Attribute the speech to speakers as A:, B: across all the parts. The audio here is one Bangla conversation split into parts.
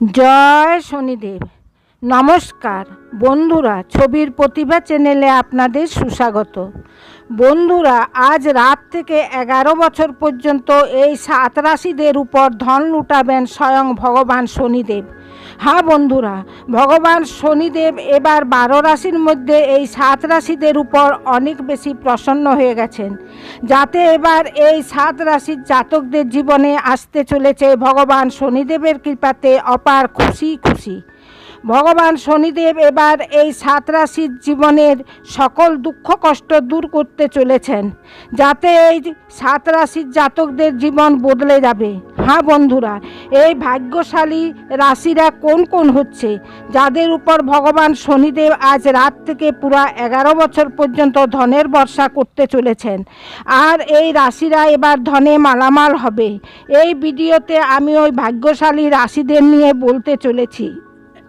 A: জয় শনিদেব। নমস্কার। বন্ধুরা, ছবির প্রতিভা চ্যানেলে আপনাদের সুস্বাগত। বন্ধুরা, আজ রাত থেকে এগারো বছর পর্যন্ত এই সাত রাশিদের উপর ধন লুটাবেন স্বয়ং ভগবান শনিদেব। হ্যাঁ বন্ধুরা, ভগবান শনিদেব এবার বারো রাশির মধ্যে এই সাত রাশিদের উপর অনেক বেশি প্রসন্ন হয়ে গেছেন। যাতে এবার এই সাত রাশির জাতকদের জীবনে আসতে চলেছে ভগবান শনিদেবের কৃপাতে অপার খুশি খুশি। ভগবান শনিদেব এবার এই সাত রাশির জীবনের সকল দুঃখ কষ্ট দূর করতে চলেছেন, যাতে এই সাত রাশির জাতকদের জীবন বদলে যাবে। হ্যাঁ বন্ধুরা, এই ভাগ্যশালী রাশিরা কোন কোন হচ্ছে? যাদের উপর ভগবান শনিদেব আজ রাত থেকে পুরা এগারো বছর পর্যন্ত ধনের বর্ষা করতে চলেছেন, আর এই রাশিরা এবার ধনে মালামাল হবে। এই ভিডিওতে আমি ওই ভাগ্যশালী রাশিদের নিয়ে বলতে চলেছি।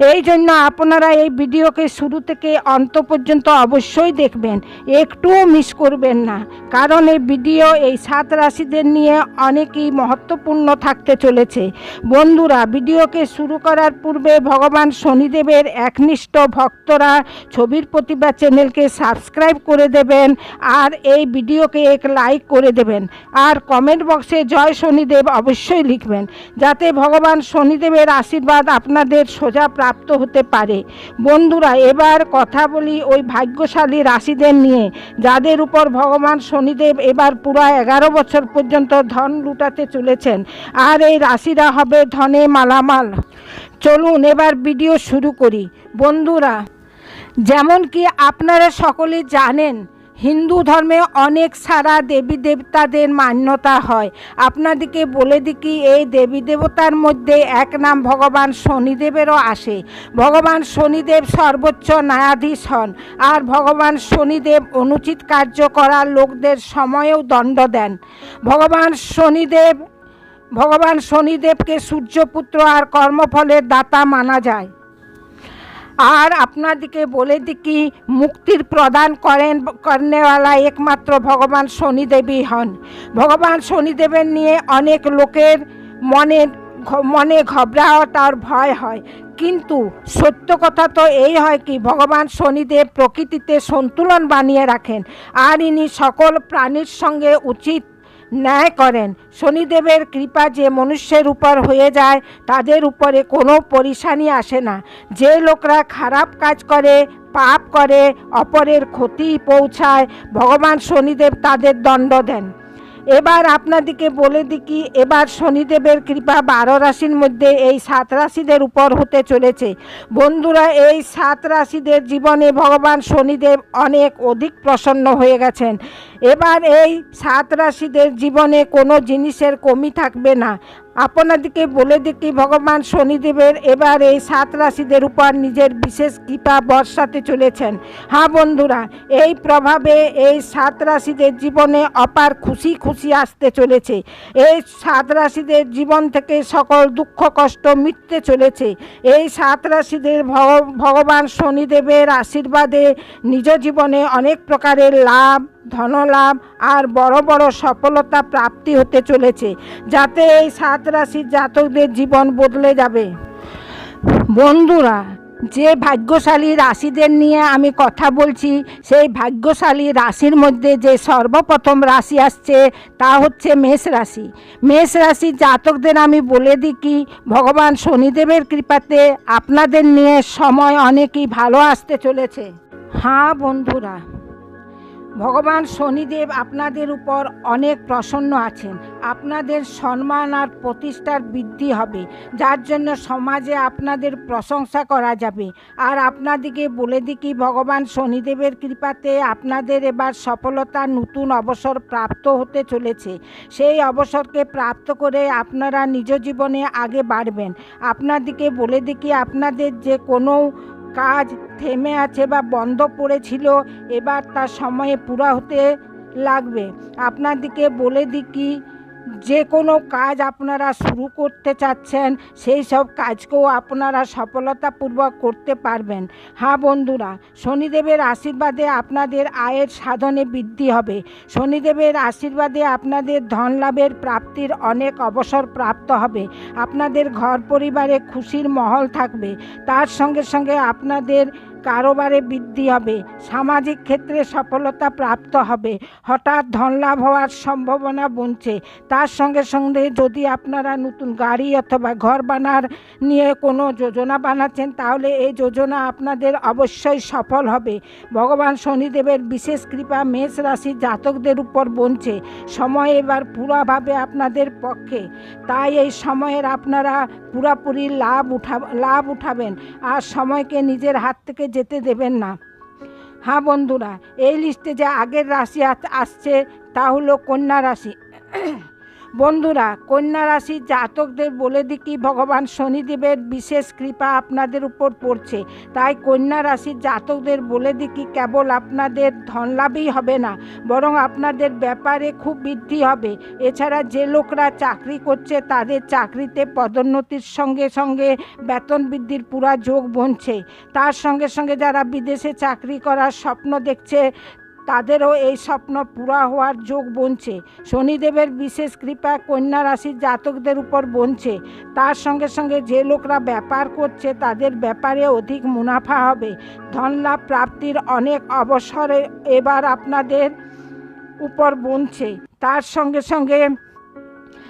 A: এই জন্য আপনারা এই ভিডিওকে শুরু থেকে অন্ত পর্যন্ত অবশ্যই দেখবেন। একটুও মিস করবেন না। কারণ এই ভিডিও এই সাত রাশিদের নিয়ে অনেকই মহত্বপূর্ণ থাকতে চলেছে। বন্ধুরা, ভিডিওকে শুরু করার পূর্বে ভগবান শনিদেবের একনিষ্ঠ ভক্তরা ছবির প্রতিভা চ্যানেলকে সাবস্ক্রাইব করে দেবেন আর এই ভিডিওকে এক লাইক করে দেবেন। আর কমেন্ট বক্সে জয় শনিদেব অবশ্যই লিখবেন। যাতে ভগবান শনিদেবের আশীর্বাদ আপনাদের সোজা প্রাপ্ত হতে পারে। বন্ধুরা, এবার কথা বলি ওই ভাগ্যশালী রাশিদের নিয়ে, যাদের উপর ভগবান শনিদেব এবার পুরো এগারো বছর পর্যন্ত ধন লুটাতে চলেছেন। আর এই রাশিরা হবে ধনে মালামাল। চলুন এবার ভিডিও শুরু করি। বন্ধুরা যেমন কি আপনারা সকলে জানেন হিন্দু ধর্মে অনেক সারা দেবী দেবতাদের মান্যতা হয়। আপনাদেরকে বলে দিকি এই দেবী দেবতার মধ্যে এক নাম ভগবান শনিদেবেরও আসে। ভগবান শনিদেব সর্বোচ্চ ন্যায়াধীশ হন আর ভগবান শনিদেব অনুচিত কার্য করা লোকদের সময়েও দণ্ড দেন। ভগবান শনিদেব, ভগবান শনিদেবকে সূর্যপুত্র আর কর্মফলের দাতা মানা যায়। আর আপনাদেরকে বলে দিই কি মুক্তির প্রদান করেন, করেনেওয়ালা একমাত্র ভগবান শনিদেবী হন। ভগবান শনিদেবের নিয়ে অনেক লোকের মনে মনে ঘবরাহট আর ভয় হয়। কিন্তু সত্য কথা তো এই হয় কি, ভগবান শনিদেব প্রকৃতিতে সন্তুলন বানিয়ে রাখেন। আর ইনি সকল প্রাণীর সঙ্গে উচিত ন্যায় করেন। শনিদেবের কৃপা যে মনুষ্যের উপর হয়ে যায়, তাদের উপরে কোনো পরিশানি আসে না। যে লোকরা খারাপ কাজ করে, পাপ করে, অপরের ক্ষতি পৌঁছায়, ভগবান শনিদেব তাদের দণ্ড দেন। এবার আপনাদেরকে বলে দিই কি, এবার শনিদেবের কৃপা বারো রাশির মধ্যে এই সাত রাশিদের উপর হতে চলেছে। বন্ধুরা, এই সাত রাশিদের জীবনে ভগবান শনিদেব অনেক অধিক প্রসন্ন হয়ে গেছেন। এবার এই সাত রাশিদের জীবনে কোনো জিনিসের কমি থাকবে না। আপনাদেরকে বলে দেখি ভগবান শনিদেবের এবার এই সাত রাশিদের উপর নিজের বিশেষ কৃপা বর্ষাতে চলেছেন। হ্যাঁ বন্ধুরা, এই প্রভাবে এই সাত রাশিদের জীবনে অপার খুশি খুশি আসতে চলেছে। এই সাত রাশিদের জীবন থেকে সকল দুঃখ কষ্ট মিটতে চলেছে। এই সাত রাশিদের ভগ- ভগবান শনিদেবের আশীর্বাদে নিজ জীবনে অনেক প্রকারের লাভ ধনলাভ আর বড় বড় সফলতা প্রাপ্তি হতে চলেছে, যাতে এই সাত রাশির জাতকদের জীবন বদলে যাবে। বন্ধুরা, যে ভাগ্যশালী রাশিদের নিয়ে আমি কথা বলছি, সেই ভাগ্যশালী রাশির মধ্যে যে সর্বপ্রথম রাশি আসছে, তা হচ্ছে মেষ রাশি। মেষ রাশির জাতকদের আমি বলে দিই কি, ভগবান শনিদেবের কৃপাতে আপনাদের নিয়ে সময় অনেকই ভালো আসতে চলেছে। হ্যাঁ বন্ধুরা ভগবান শনিদেব আপনাদের উপর অনেক প্রসন্ন আছেন। আপনাদের সম্মান আর প্রতিষ্ঠার বৃদ্ধি হবে। যার জন্য সমাজে আপনাদের প্রশংসা করা যাবে। আর আপনাদেরকে বলে কি ভগবান শনিদেবের কৃপাতে আপনাদের এবার সফলতা নতুন অবসর প্রাপ্ত হতে চলেছে। সেই অবসরকে প্রাপ্ত করে আপনারা নিজ জীবনে আগে বাড়বেন। আপনাদেরকে বলে কি আপনাদের যে কোনো কাজ থেমে আছে বা বন্ধ পড়েছিল, এবার তার সময়ে পুরা হতে লাগবে। আপনাদেরকে বলে দিই কি যে কোনো কাজ আপনারা শুরু করতে চাচ্ছেন, সেই সব কাজকেও আপনারা সফলতাপূর্বক করতে পারবেন। হ্যাঁ বন্ধুরা, শনিদেবের আশীর্বাদে আপনাদের আয়ের সাধনে বৃদ্ধি হবে। শনিদেবের আশীর্বাদে আপনাদের ধন লাভের প্রাপ্তির অনেক অবসর প্রাপ্ত হবে। আপনাদের ঘর পরিবারে খুশির মহল থাকবে। তার সঙ্গে সঙ্গে আপনাদের কারোবারে বৃদ্ধি হবে, সামাজিক ক্ষেত্রে সফলতা প্রাপ্ত হবে। হঠাৎ ধনলাভ হওয়ার সম্ভাবনা বনছে। তার সঙ্গে সঙ্গে যদি আপনারা নতুন গাড়ি অথবা ঘর বানার নিয়ে কোনো যোজনা বানাচ্ছেন, তাহলে এই যোজনা আপনাদের অবশ্যই সফল হবে। ভগবান শনিদেবের বিশেষ কৃপা মেষ রাশির জাতকদের উপর বনছে। সময় এবার পুরাভাবে আপনাদের পক্ষে। তাই এই সময়ের আপনারা পুরাপুরি লাভ উঠা, লাভ উঠাবেন। আর সময়কে নিজের হাত থেকে যেতে দেবেন না। হ্যাঁ বন্ধুরা, এই লিস্টে যে আগের রাশি আসছে তা হলো কন্যা রাশি। বন্ধুরা, কন্যা রাশির জাতকদের বলে দিই কি ভগবান শনিদেবের বিশেষ কৃপা আপনাদের উপর পড়ছে। তাই কন্যা রাশির জাতকদের বলে দিই কি কেবল আপনাদের ধনলাভই হবে না, বরং আপনাদের ব্যাপারে খুব বৃদ্ধি হবে। এছাড়া যে লোকরা চাকরি করছে, তাদের চাকরিতে পদোন্নতির সঙ্গে সঙ্গে বেতন বৃদ্ধির পুরা যোগ বনছে। তার সঙ্গে সঙ্গে যারা বিদেশে চাকরি করার স্বপ্ন দেখছে তাদেরও এই স্বপ্ন পুরা হওয়ার যোগ বনছে। শনিদেবের বিশেষ কৃপা কন্যা রাশির জাতকদের উপর বনছে। তার সঙ্গে সঙ্গে যে লোকরা ব্যাপার করছে, তাদের ব্যাপারে অধিক মুনাফা হবে। ধনলাভ প্রাপ্তির অনেক অবসরে এবার আপনাদের উপর বনছে। তার সঙ্গে সঙ্গে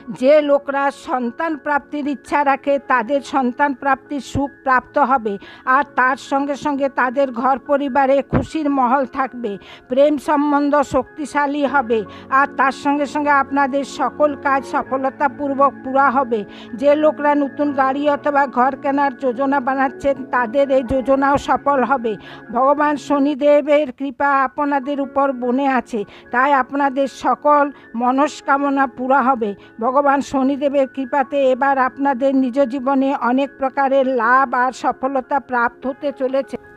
A: যে লোকরা সন্তান প্রাপ্তির ইচ্ছা রাখে, তাদের সন্তান প্রাপ্তির সুখ প্রাপ্ত হবে আর তার সঙ্গে সঙ্গে তাদের ঘর পরিবারে খুশির মহল থাকবে, প্রেম সম্বন্ধ শক্তিশালী হবে আর তার সঙ্গে সঙ্গে আপনাদের সকল কাজ সফলতাপূর্বক পুরা হবে। যে লোকরা নতুন গাড়ি অথবা ঘর কেনার যোজনা বানাচ্ছেন, তাদের এই যোজনাও সফল হবে। ভগবান শনিদেবের কৃপা আপনাদের উপর বনে আছে, তাই আপনাদের সকল মনস্কামনা পুরা হবে। ভগবান শনিদেবের কৃপাতে এবার আপনাদের নিজ জীবনে অনেক প্রকারের লাভ আর সফলতা প্রাপ্ত হতে চলেছে।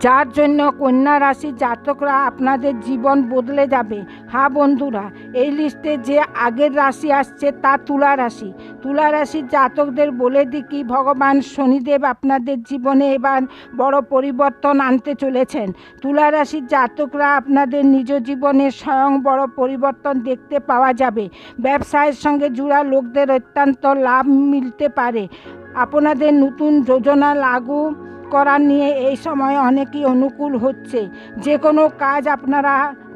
A: যার জন্য কন্যা রাশির জাতকরা আপনাদের জীবন বদলে যাবে। হ্যাঁ বন্ধুরা, এই লিস্টে যে আগের রাশি আসছে তা তুলা রাশি। তুলা রাশির জাতকদের বলে দিই কি ভগবান শনিদেব আপনাদের জীবনে এবার বড় পরিবর্তন আনতে চলেছেন। তুলা রাশির জাতকরা আপনাদের নিজ জীবনে স্বয়ং বড় পরিবর্তন দেখতে পাওয়া যাবে। ব্যবসায়ের সঙ্গে জুড়া লোকদের অত্যন্ত লাভ মিলতে পারে। আপনাদের নতুন যোজনা লাগু করা নিয়ে এই সময় অনেকই অনুকূল হচ্ছে। যে কোনো কাজ আপনারা,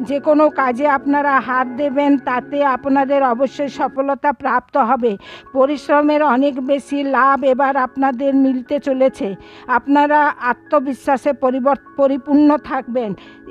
A: যে কোনো কাজে আপনারা হাত দেবেন, তাতে আপনাদের অবশ্যই সফলতা প্রাপ্ত হবে। পরিশ্রমের অনেক বেশি লাভ এবার আপনাদের মিলতে চলেছে। আপনারা আত্মবিশ্বাসে পরিপূর্ণ থাকবেন।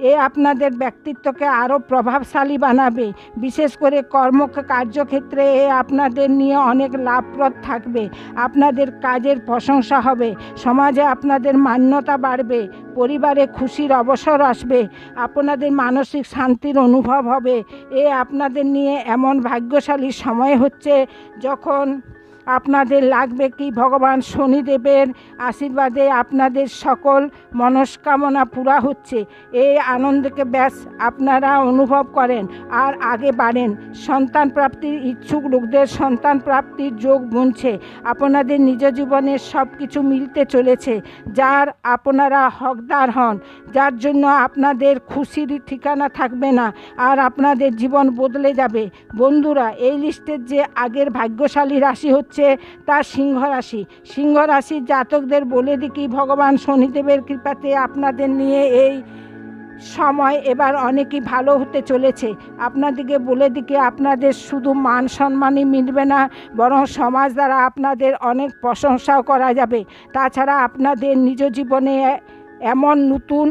A: এ আপনাদের ব্যক্তিত্বকে আরও প্রভাবশালী বানাবে। বিশেষ করে কর্ম কার্যক্ষেত্রে এ আপনাদের নিয়ে অনেক লাভপ্রদ থাকবে। আপনাদের কাজের প্রশংসা হবে। সমাজে আপনাদের মান্যতা বাড়বে, পরিবারে খুশির অবসর আসবে, আপনাদের মানসিক শান্তির অনুভব হবে। এ আপনাদের নিয়ে এমন ভাগ্যশালী সময় হচ্ছে যখন আপনাদের লাগবে কি? ভগবান শনিদেবের আশীর্বাদে আপনাদের সকল মনস্কামনা পুরা হচ্ছে। এই আনন্দকে ব্যাস আপনারা অনুভব করেন আর আগে বাড়েন। সন্তান প্রাপ্তির ইচ্ছুক লোকদের সন্তান প্রাপ্তির যোগ বুনছে। আপনাদের নিজ জীবনে সব কিছু মিলতে চলেছে। যার আপনারা হকদার হন, যার জন্য আপনাদের খুশির ঠিকানা থাকবে না আর আপনাদের জীবন বদলে যাবে। বন্ধুরা, এই লিস্টের যে আগের ভাগ্যশালী রাশি হচ্ছে তা সিংহ রাশি সিংহ রাশির জাতকদের বলে দিই কি, ভগবান শনিদেবের কৃপাতে আপনাদের নিয়ে এই সময় এবার অনেকই ভালো হতে চলেছে। আপনাদেরকে বলে দিকে আপনাদের শুধু মান সম্মানই মিলবে না, বরং সমাজ দ্বারা আপনাদের অনেক প্রশংসাও করা যাবে। তাছাড়া আপনাদের নিজ জীবনে এমন নতুন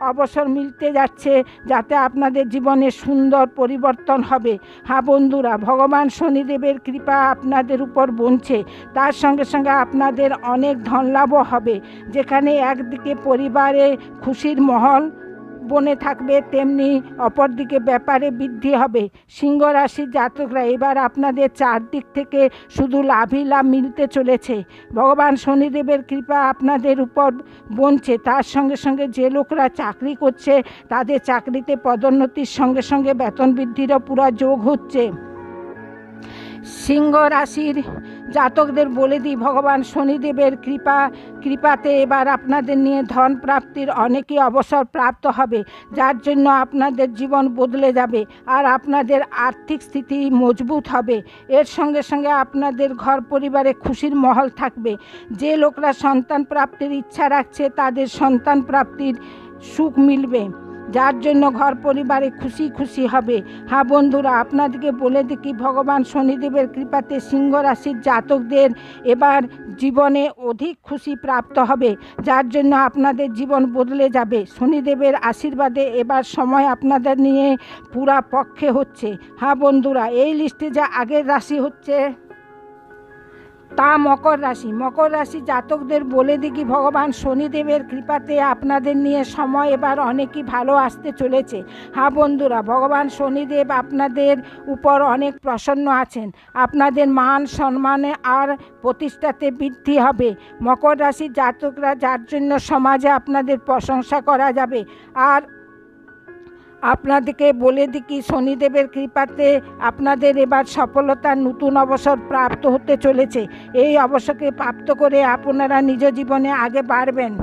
A: অবসর মিলতে যাচ্ছে যাতে আপনাদের জীবনে সুন্দর পরিবর্তন হবে। হ্যাঁ বন্ধুরা, ভগবান শনিদেবের কৃপা আপনাদের উপর বনছে। তার সঙ্গে সঙ্গে আপনাদের অনেক ধনলাভও হবে। যেখানে একদিকে পরিবারে খুশির মহল বনে থাকবে, তেমনি অপরদিকে ব্যাপারে বৃদ্ধি হবে। সিংহ রাশির জাতকরা, এবার আপনাদের চারদিক থেকে শুধু লাভই লাভ মিলতে চলেছে। ভগবান শনিদেবের কৃপা আপনাদের উপর বনছে। তার সঙ্গে সঙ্গে যে লোকরা চাকরি করছে, তাদের চাকরিতে পদোন্নতির সঙ্গে সঙ্গে বেতন বৃদ্ধিরও পুরা যোগ হচ্ছে। সিংহ রাশির জাতকদের বলে দিই, ভগবান শনিদেবের কৃপা, কৃপাতে এবার আপনাদের নিয়ে ধন প্রাপ্তির অনেকই অবসর প্রাপ্ত হবে। যার জন্য আপনাদের জীবন বদলে যাবে আর আপনাদের আর্থিক স্থিতি মজবুত হবে। এর সঙ্গে সঙ্গে আপনাদের ঘর পরিবারে খুশির মহল থাকবে। যে লোকরা সন্তান প্রাপ্তির ইচ্ছা রাখছে, তাদের সন্তান প্রাপ্তির সুখ মিলবে। যার জন্য ঘর পরিবারে খুশি খুশি হবে। হ্যাঁ বন্ধুরা, আপনাদেরকে বলে দেখি, ভগবান শনিদেবের কৃপাতে সিংহ রাশির জাতকদের এবার জীবনে অধিক খুশি প্রাপ্ত হবে। যার জন্য আপনাদের জীবন বদলে যাবে। শনিদেবের আশীর্বাদে এবার সময় আপনাদের নিয়ে পুরা পক্ষে হচ্ছে। হ্যাঁ বন্ধুরা, এই লিস্টে যা আগের রাশি হচ্ছে। তা মকর রাশি। মকর রাশি জাতকদের বলে দেখি, ভগবান শনিদেবের কৃপাতে আপনাদের নিয়ে সময় এবার অনেকই ভালো আসতে চলেছে। হ্যাঁ বন্ধুরা, ভগবান শনিদেব আপনাদের উপর অনেক প্রসন্ন আছেন। আপনাদের মান সম্মানে আর প্রতিষ্ঠাতে বৃদ্ধি হবে। মকর রাশির জাতকরা যার জন্য সমাজে আপনাদের প্রশংসা করা যাবে। আর আপনাদেরকে বলে দিই শনিদেবের কৃপাতে আপনাদের এবার সফলতার নতুন অবসর প্রাপ্ত হতে চলেছে। এই অবসরকে প্রাপ্ত করে আপনারা নিজ জীবনে আগে বাড়বেন।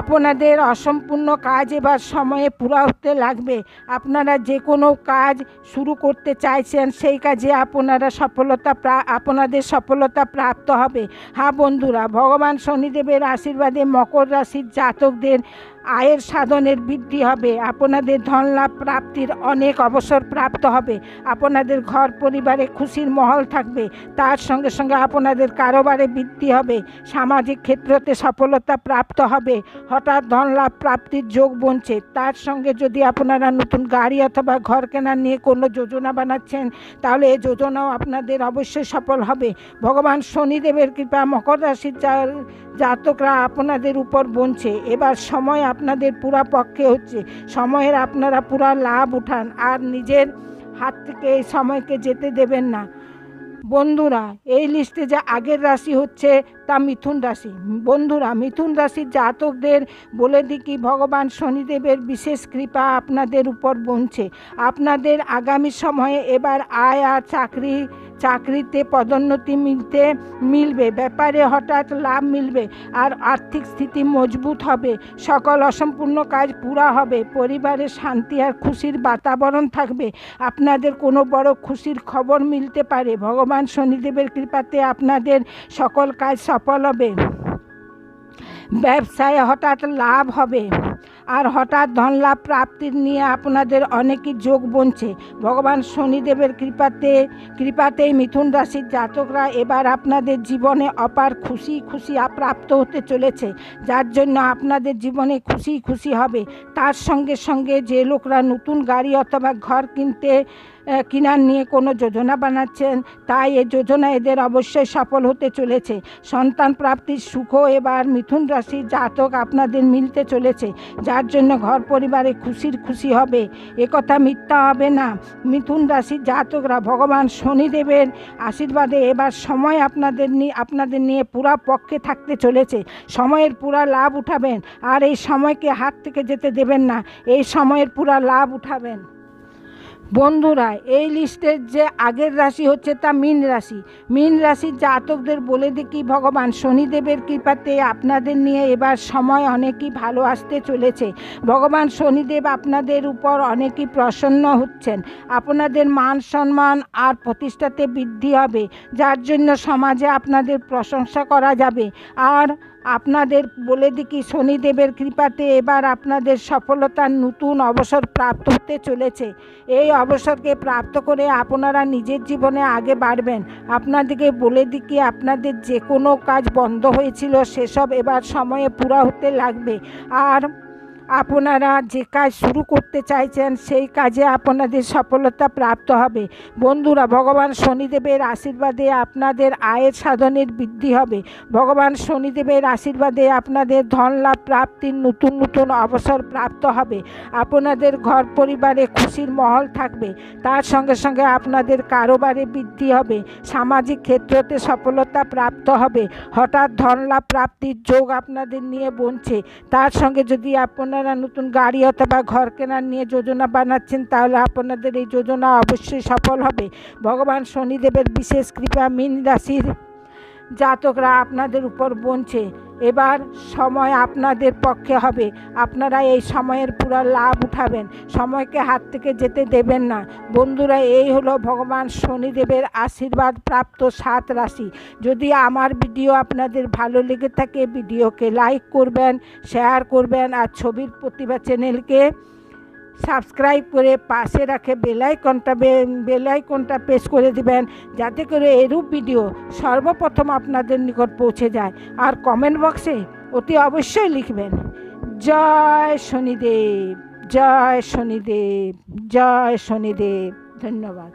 A: আপনাদের অসম্পূর্ণ কাজ এবার সময়ে পুরা হতে লাগবে। আপনারা যে কোনো কাজ শুরু করতে চাইছেন, সেই কাজে আপনারা সফলতা আপনাদের সফলতা প্রাপ্ত হবে। হ্যাঁ বন্ধুরা, ভগবান শনিদেবের আশীর্বাদে মকর রাশির জাতকদের আয়ের সাধনের বৃদ্ধি হবে। আপনাদের ধন লাভ প্রাপ্তির অনেক অবসর প্রাপ্ত হবে। আপনাদের ঘর, পরিবারে খুশির মহল থাকবে। তার সঙ্গে সঙ্গে আপনাদের কারোবারে বৃদ্ধি হবে। সামাজিক ক্ষেত্রতে সফলতা প্রাপ্ত হবে। হঠাৎ ধন লাভ প্রাপ্তির যোগ বনছে। তার সঙ্গে যদি আপনারা নতুন গাড়ি অথবা ঘর কেনার নিয়ে কোনো যোজনা বানাচ্ছেন, তাহলে এই যোজনাও আপনাদের অবশ্যই সফল হবে। ভগবান শনিদেবের কৃপা, মকর রাশির জাতকরা আপনাদের উপর বনছে। এবার সময় আপনাদের পুরা পক্ষে হচ্ছে। সময়ের আপনারা পুরা লাভ উঠান, আর নিজের হাত থেকে এই সময়কে যেতে দেবেন না। বন্ধুরা, এই লিস্টে যা আগের রাশি হচ্ছে তা মিথুন রাশি। বন্ধুরা, মিথুন রাশির জাতকদের বলে দিই কি, ভগবান শনিদেবের বিশেষ কৃপা আপনাদের উপর বনছে। আপনাদের আগামী সময়ে এবার আয় আর চাকরি, চাকরিতে পদোন্নতি মিলতে মিলবে। ব্যাপারে হঠাৎ লাভ মিলবে আর আর্থিক স্থিতি মজবুত হবে। সকল অসম্পূর্ণ কাজ পুরা হবে। পরিবারে শান্তি আর খুশির বাতাবরণ থাকবে। আপনাদের কোনো বড় খুশির খবর মিলতে পারে। ভগবান শনিদেবের কৃপাতে আপনাদের সকল কাজ সফল হবে ব্যবসায় হঠাৎ লাভ হবে। আর হঠাৎ ধন লাভ প্রাপ্তির নিয়ে আপনাদের অনেকই যোগ বনছে। ভগবান শনিদেবের কৃপাতে কৃপাতেই মিথুন রাশির জাতকরা এবার আপনাদের জীবনে অপার খুশি খুশি প্রাপ্ত হতে চলেছে। যার জন্য আপনাদের জীবনে খুশি খুশি হবে। তার সঙ্গে সঙ্গে যে লোকরা নতুন গাড়ি অথবা ঘর কিনতে কেনার নিয়ে কোনো যোজনা বানাচ্ছেন, তাই এ যোজনা এদের অবশ্যই সফল হতে চলেছে। সন্তান প্রাপ্তির সুখ এবার মিথুন রাশির জাতক আপনাদের মিলতে চলেছে, যার জন্য ঘর পরিবারে খুশির খুশি হবে। একথা মিথ্যা হবে না। মিথুন রাশির জাতকরা ভগবান শনিদেবের আশীর্বাদে এবার সময় আপনাদের নিয়ে আপনাদের নিয়ে পুরা পক্ষে থাকতে চলেছে। সময়ের পুরা লাভ উঠাবেন, আর এই সময়কে হাত থেকে যেতে দেবেন না। এই সময়ের পুরা লাভ উঠাবেন। বন্ধুরা, এই লিস্টের যে আগের রাশি হচ্ছে তা মীন রাশি। মীন রাশির জাতকদের বলে দেখি, ভগবান শনিদেবের কৃপাতে আপনাদের নিয়ে এবার সময় অনেকই ভালো আসতে চলেছে। ভগবান শনিদেব আপনাদের উপর অনেকই প্রসন্ন হচ্ছেন। আপনাদের মান সম্মান আর প্রতিষ্ঠাতে বৃদ্ধি হবে। যার জন্য সমাজে আপনাদের প্রশংসা করা যাবে। আর আপনাদের বলে দিকি, শনিদেবের কৃপাতে এবার আপনাদের সফলতার নতুন অবসর প্রাপ্ত হতে চলেছে। এই অবসরকে প্রাপ্ত করে আপনারা নিজের জীবনে আগে বাড়বেন। আপনাদেরকে বলে দিকি, আপনাদের যে কোনো কাজ বন্ধ হয়েছিল, সেসব এবার সময়ে পুরা হতে লাগবে। আর আপনারা যে কাজ শুরু করতে চাইছেন, সেই কাজে আপনাদের সফলতা প্রাপ্ত হবে। বন্ধুরা, ভগবান শনিদেবের আশীর্বাদে আপনাদের আয়ের সাধনের বৃদ্ধি হবে। ভগবান শনিদেবের আশীর্বাদে আপনাদের ধন লাভ প্রাপ্তির নতুন নতুন অবসর প্রাপ্ত হবে। আপনাদের ঘর পরিবারে খুশির মহল থাকবে। তার সঙ্গে সঙ্গে আপনাদের কারোবারে বৃদ্ধি হবে। সামাজিক ক্ষেত্রতে সফলতা প্রাপ্ত হবে। হঠাৎ ধন লাভ প্রাপ্তির যোগ আপনাদের নিয়ে বনছে। তার সঙ্গে যদি আপনারা আপনারা নতুন গাড়ি অথবা ঘর কেনার নিয়ে যোজনা বানাচ্ছেন, তাহলে আপনাদের এই যোজনা অবশ্যই সফল হবে। ভগবান শনিদেবের বিশেষ কৃপা মীন রাশির জাতকরা আপনাদের উপর বনছে। এবার সময় আপনাদের পক্ষে হবে। আপনারা এই সময়ের পুরো লাভ উঠাবেন। সময়কে হাত থেকে যেতে দেবেন না। বন্ধুরা, এই হলো ভগবান শনিদেবের আশীর্বাদ প্রাপ্ত সাত রাশি। যদি আমার ভিডিও আপনাদের ভালো লেগে থাকে, ভিডিওকে লাইক করবেন, শেয়ার করবেন আর ছবির প্রতিভা চ্যানেলকে সাবস্ক্রাইব করে পাশে রাখে বেলাইকনটা বেলাইকনটা প্রেস করে দিবেন, যাতে করে এরূপ ভিডিও সর্বপ্রথম আপনাদের নিকট পৌঁছে যায়। আর কমেন্ট বক্সে অতি অবশ্যই লিখবেন, জয় শনিদেব জয় শনিদেব জয় শনিদেব। ধন্যবাদ।